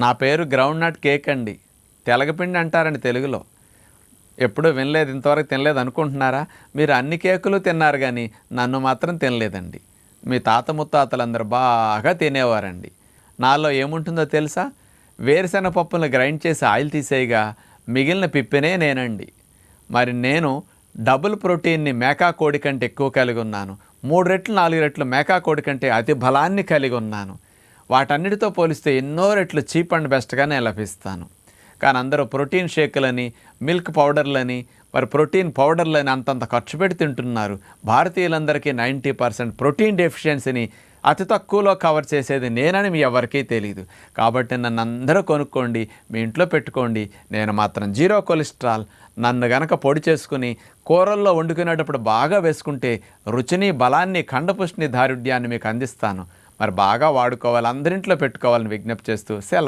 నా పేరు ground nut cake అండి. తెలగపిండి అంటారండి తెలుగులో. ఎప్పుడూ వినలేదు ఇంతవరకు తినలేదు అనుకుంటున్నారా? మీరు అన్ని కేకులు తిన్నారు కానీ నన్ను మాత్రం తినలేదండి. మీ తాత ముత్తాతలందరూ బాగా తినేవారండి. నాలో ఏముంటుందో తెలుసా? వేరుశెనగ పప్పులను గ్రైండ్ చేసి ఆయిల్ తీసేయగా మిగిలిన పిప్పినే నేనండి. మరి నేను డబుల్ ప్రోటీన్ని మేకా కోడి కంటే ఎక్కువ కలిగి ఉన్నాను. మూడు రెట్లు నాలుగు రెట్లు మేకా కోడి కంటే అతి బలాన్ని కలిగి ఉన్నాను. వాటన్నిటితో పోలిస్తే ఎన్నో రెట్లు చీప్ అండ్ బెస్ట్గా నేను లభిస్తాను. కానీ అందరూ ప్రోటీన్ షేకులని మిల్క్ పౌడర్లని మరి ప్రోటీన్ పౌడర్లని అంతంత ఖర్చు పెట్టి తింటున్నారు. భారతీయులందరికీ నైంటీ పర్సెంట్ ప్రోటీన్ డెఫిషియన్సీని అతి తక్కువలో కవర్ చేసేది నేనని మీ ఎవరికీ తెలియదు కాబట్టి నన్ను అందరూ కొనుక్కోండి మీ ఇంట్లో పెట్టుకోండి. నేను మాత్రం జీరో కొలెస్ట్రాల్. నన్ను గనక పొడి చేసుకుని కూరల్లో వండుకునేటప్పుడు బాగా వేసుకుంటే రుచిని బలాన్ని కండపుష్టిని దారుఢ్యాన్ని మీకు అందిస్తాను. మరి బాగా వాడుకోవాలి అందరింట్లో పెట్టుకోవాలని విజ్ఞప్తి చేస్తూ సెలవు.